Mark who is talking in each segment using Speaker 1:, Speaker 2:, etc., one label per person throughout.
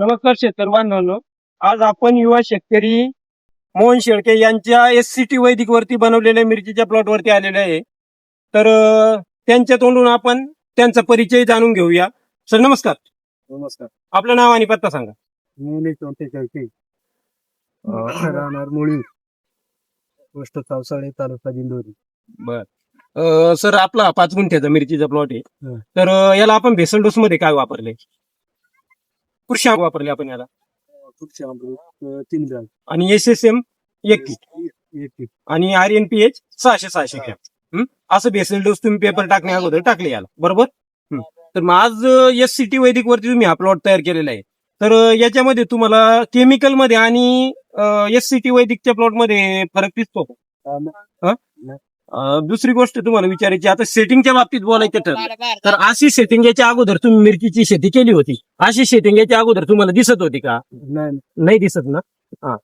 Speaker 1: नमस्कार शेतकरी बांधवांनो. आज आपण युवा शेतकरी मोहन शेळके यांच्या एस सी टी वैदिक वरती बनवलेल्या मिरचीच्या प्लॉट वरती आलेले आहे. तर अं, त्यांच्या तोंडून आपण त्यांचा परिचय जाणून घेऊया. सर नमस्कार.
Speaker 2: नमस्कार.
Speaker 1: आपलं नाव आणि पत्ता सांगा.
Speaker 2: मुली चौथेचाळीस राहणार मुळी. पोस्ट चौसाळे तालुका दिंडोरी.
Speaker 1: बर. सर आपला पाच गुंठ्याचा मिरचीचा प्लॉट आहे.
Speaker 2: हं.
Speaker 1: तर अं, याला आपण भेसल डोस मध्ये काय वापरले? कृषी वापरले आपण याला.
Speaker 2: पुढच्या तीन बॅग
Speaker 1: आणि एस एस एम एक kit.
Speaker 2: एक kit.
Speaker 1: आणि आर एन पी एच सहाशे सहाशे ग्रॅम? असं बेसल डोस तुम्ही पेपर टाकण्या अगोदर टाकले याला. बरोबर. तर मग आज एस सी टी वैदिक वरती तुम्ही हा प्लॉट तयार केलेला आहे. तर याच्यामध्ये तुम्हाला केमिकलमध्ये आणि एस सी टी वैदिकच्या प्लॉटमध्ये फरक दिसतो दुसरी गोष्ट तुम्हाला विचारायची आता सेटिंगच्या बाबतीत बोलायचं ठरलं. तर अशी सेटिंग याच्या अगोदर तुम्ही मिरचीची शेती केली होती. अशी सेटिंग याच्या अगोदर तुम्हाला दिसत होती का?
Speaker 2: नाही.
Speaker 1: नाही दिसत ना? हा.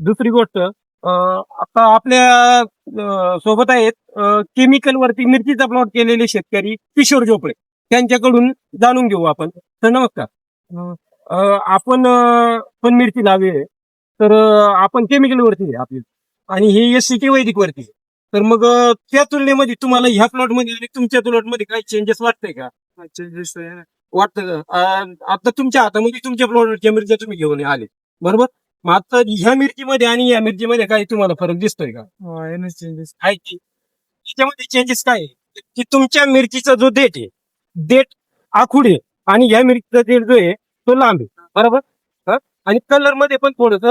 Speaker 1: दुसरी गोष्ट अं, आता आपल्यासोबत आहेत केमिकल वरती मिरचीचा प्लॉट केलेले शेतकरी किशोर झोपडे. त्यांच्याकडून जाणून घेऊ आपण. तर नमस्कार. आपण पण मिरची लावली आहे. तर आपण केमिकल वरती आहे आपली आणि हे एस सी टी वैदिक वरती. तर मग त्या तुलनेमध्ये तुम्हाला ह्या प्लॉटमध्ये आणि तुमच्या प्लॉटमध्ये काही चेंजेस वाटतंय का
Speaker 2: चेंजेस
Speaker 1: वाटतं का? आता तुमच्या हातामध्ये तुमच्या प्लॉटच्या मिरच्या तुम्ही घेऊन आले बरोबर मग आता ह्या मिरचीमध्ये आणि या मिरचीमध्ये काही तुम्हाला फरक दिसतोय का
Speaker 2: चेंजेस
Speaker 1: आहे की त्याच्यामध्ये चेंजेस काय? की तुमच्या मिरचीचा जो देठ आहे देठ आखूड आहे आणि ह्या मिरचीचा देठ जो आहे तो लांब आहे बरोबर? आणि कलरमध्ये पण थोडस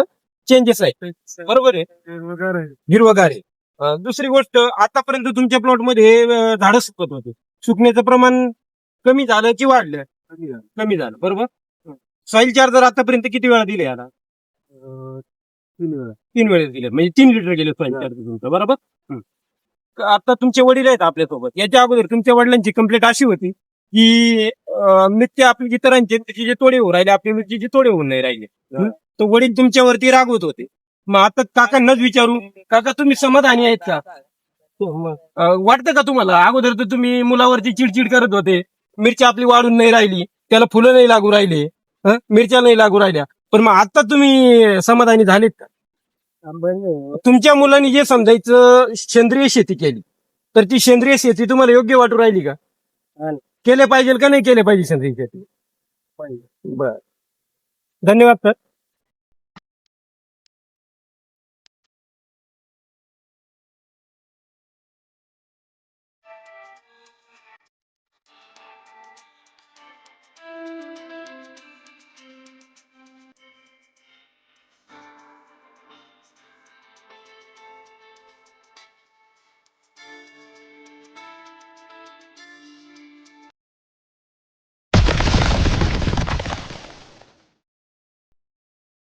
Speaker 1: चेंजेस आहे बरोबर आहे?
Speaker 2: वगैरे
Speaker 1: हिरवगार आहे. अं, दुसरी गोष्ट आतापर्यंत तुमच्या प्लॉटमध्ये अं, झाडं सुकत होते. सुकण्याचं प्रमाण कमी झालं की वाढलं? कमी झालं. बरोबर? सॉइल चार्जर आतापर्यंत किती वेळा दिले याला?
Speaker 2: तीन वेळा.
Speaker 1: तीन वेळेस दिले. म्हणजे तीन लिटर गेले सॉइल चार्जर तुमचं बरोबर? हं. आता तुमचे वडील आहेत आपल्यासोबत. याच्या अगोदर तुमच्या वडिलांची कंप्लेंट अशी होती की मिरची आपली इतरांचे मिरचीचे तोडे होऊ राहिले आपली मिरचीचे तोडे होऊन नाही राहिले. हं? तर वडील तुमच्यावरती रागवत होते. मग आता काकांनाच विचारू काका तुम्ही समाधानी आहेत का? अं, वाटतं का तुम्हाला? अगोदर तर तुम्ही मुलावरती चिडचिड करत होते. मिरची आपली वाढून नाही राहिली त्याला फुलं नाही लागू राहिले हं? मिरच्या नाही लागू राहिल्या. पण मग आता तुम्ही समाधानी झालेत का? तुमच्या मुलांनी जे समजायचं सेंद्रिय शेती केली. तर ती सेंद्रिय शेती तुम्हाला योग्य वाटू राहिली का. केले पाहिजे का नाही केले पाहिजे सेंद्रिय शेती? बर. धन्यवाद सर.